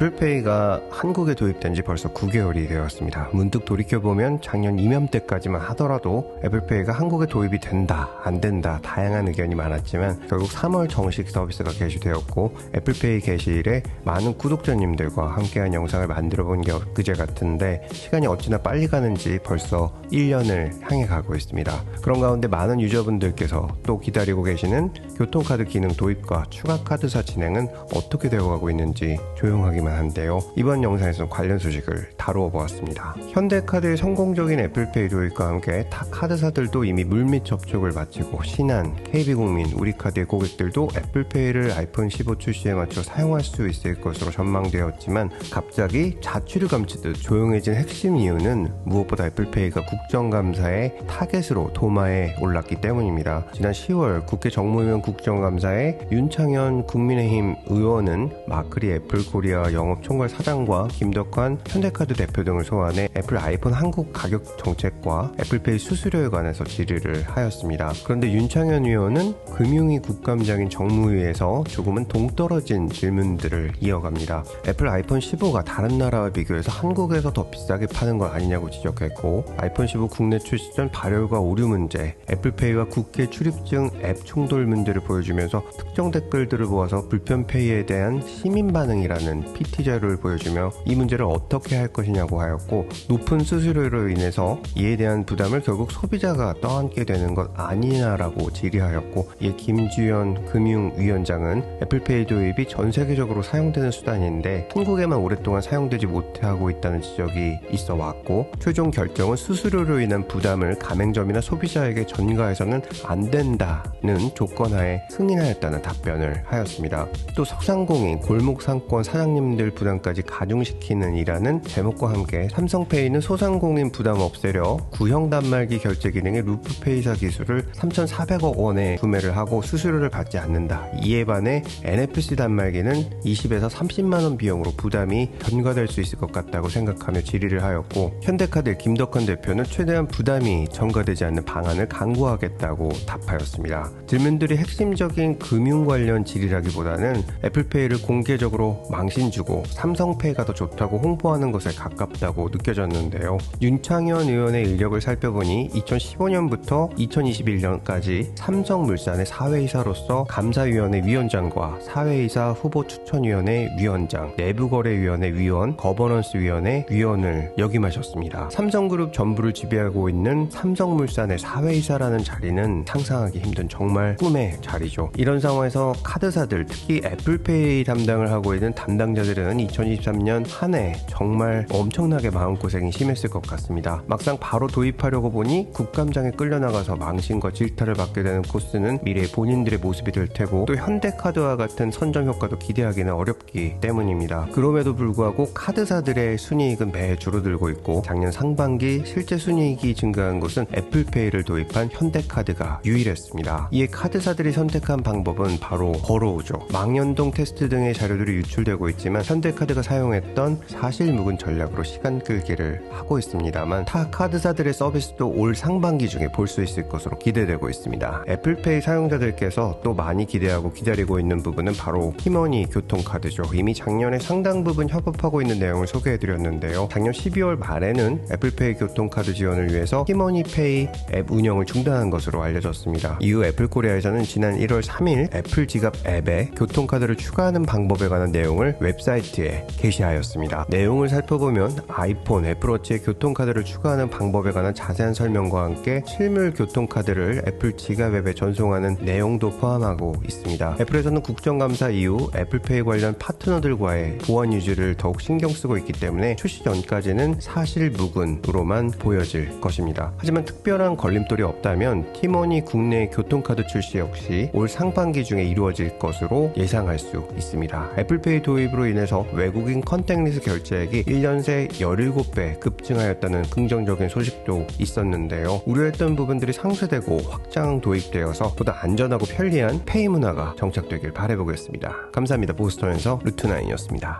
애플페이가 한국에 도입된 지 벌써 9개월이 되었습니다. 문득 돌이켜보면 작년 이맘 때까지만 하더라도 애플페이가 한국에 도입이 된다, 안 된다, 다양한 의견이 많았지만 결국 3월 정식 서비스가 개시되었고 애플페이 게시일에 많은 구독자님들과 함께한 영상을 만들어 본 게 엊그제 같은데 시간이 어찌나 빨리 가는지 벌써 1년을 향해 가고 있습니다. 그런 가운데 많은 유저분들께서 또 기다리고 계시는 교통카드 기능 도입과 추가 카드사 진행은 어떻게 되어가고 있는지 조용하기만 한데요. 이번 영상에서 관련 소식을 다루어 보았습니다. 현대카드의 성공적인 애플페이 도입과 함께 타 카드사들도 이미 물밑 접촉을 마치고 신한, KB국민, 우리카드의 고객들도 애플페이를 아이폰 15 출시에 맞춰 사용할 수 있을 것으로 전망되었지만 갑자기 자취를 감추듯 조용해진 핵심 이유는 무엇보다 애플페이가 국정감사의 타겟으로 도마에 올랐기 때문입니다. 지난 10월 국회 정무위원 국정감사에 윤창현 국민의힘 의원은 마크리 애플 코리아 영업 총괄 사장과 김덕환 현대카드 대표 등을 소환해 애플 아이폰 한국 가격 정책과 애플페이 수수료에 관해서 질의를 하였습니다. 그런데 윤창현 의원은 금융위 국감장인 정무위에서 조금은 동떨어진 질문들을 이어갑니다. 애플 아이폰 15가 다른 나라와 비교해서 한국에서 더 비싸게 파는 것 아니냐고 지적했고 아이폰 15 국내 출시 전 발열과 오류 문제, 애플페이와 국회 출입증 앱 충돌 문제를 보여주면서 특정 댓글들을 모아서 불편페이에 대한 시민 반응이라는 자료를 보여주며 이 문제를 어떻게 할 것이냐고 하였고 높은 수수료로 인해서 이에 대한 부담을 결국 소비자가 떠안게 되는 것 아니냐라고 질의하였고 이에 김주현 금융위원장은 애플페이 도입이 전 세계적으로 사용되는 수단인데 한국에만 오랫동안 사용되지 못하고 있다는 지적이 있어 왔고 최종 결정은 수수료로 인한 부담을 가맹점이나 소비자에게 전가해서는 안 된다는 조건하에 승인하였다는 답변을 하였습니다. 또 석상공인 골목상권 사장님 들 부담까지 가중시키는 이라는 제목과 함께 삼성페이는 소상공인 부담 없애려 구형 단말기 결제 기능의 루프페이사 기술을 3,400억 원에 구매를 하고 수수료를 받지 않는다. 이에 반해 NFC 단말기는 20에서 30만 원 비용으로 부담이 전가될 수 있을 것 같다고 생각하며 질의를 하였고 현대카드 김덕환 대표는 최대한 부담이 전가되지 않는 방안을 강구하겠다고 답하였습니다. 질문들이 핵심적인 금융 관련 질의라기보다는 애플페이를 공개적으로 망신 주고 삼성페이가 더 좋다고 홍보하는 것에 가깝다고 느껴졌는데요. 윤창현 의원의 인력을 살펴보니 2015년부터 2021년까지 삼성물산의 사회이사로서 감사위원회 위원장과 사회이사 후보 추천위원회 위원장, 내부거래위원회 위원, 거버넌스위원회 위원을 역임하셨습니다. 삼성그룹 전부를 지배하고 있는 삼성물산의 사회이사라는 자리는 상상하기 힘든 정말 꿈의 자리죠. 이런 상황에서 카드사들, 특히 애플페이 담당을 하고 있는 담당자들 은 2023년 한 해 정말 엄청나게 마음고생이 심했을 것 같습니다. 막상 바로 도입하려고 보니 국감장에 끌려나가서 망신과 질타를 받게 되는 코스는 미래 본인들의 모습이 될 테고 또 현대카드와 같은 선점 효과도 기대하기는 어렵기 때문입니다. 그럼에도 불구하고 카드사들의 순이익은 매 줄어들고 있고 작년 상반기 실제 순이익이 증가한 곳은 애플페이를 도입한 현대카드가 유일했습니다. 이에 카드사들이 선택한 방법은 바로 걸어오죠. 망연동 테스트 등의 자료들이 유출되고 있지만 현대카드가 사용했던 사실 묵은 전략으로 시간 끌기를 하고 있습니다만 타 카드사들의 서비스도 올 상반기 중에 볼 수 있을 것으로 기대되고 있습니다. 애플페이 사용자들께서 또 많이 기대하고 기다리고 있는 부분은 바로 티머니 교통카드죠. 이미 작년에 상당 부분 협업하고 있는 내용을 소개해드렸는데요. 작년 12월 말에는 애플페이 교통카드 지원을 위해서 티머니페이 앱 운영을 중단한 것으로 알려졌습니다. 이후 애플코리아에서는 지난 1월 3일 애플 지갑 앱에 교통카드를 추가하는 방법에 관한 내용을 웹사이트 에 게시하였습니다. 내용을 살펴보면 아이폰, 애플워치에 교통카드를 추가하는 방법에 관한 자세한 설명과 함께 실물 교통카드를 애플 지갑 앱에 전송하는 내용도 포함하고 있습니다. 애플에서는 국정감사 이후 애플페이 관련 파트너들과의 보안 유지를 더욱 신경 쓰고 있기 때문에 출시 전까지는 사실 묵은으로만 보여질 것입니다. 하지만 특별한 걸림돌이 없다면 티머니 국내 교통카드 출시 역시 올 상반기 중에 이루어질 것으로 예상할 수 있습니다. 애플페이 도입으로 인해서 외국인 컨택리스 결제액이 1년 새 17배 급증하였다는 긍정적인 소식도 있었는데요. 우려했던 부분들이 상쇄되고 확장 도입되어서 보다 안전하고 편리한 페이 문화가 정착되길 바라보겠습니다. 감사합니다. 보스턴에서 루트나인이었습니다.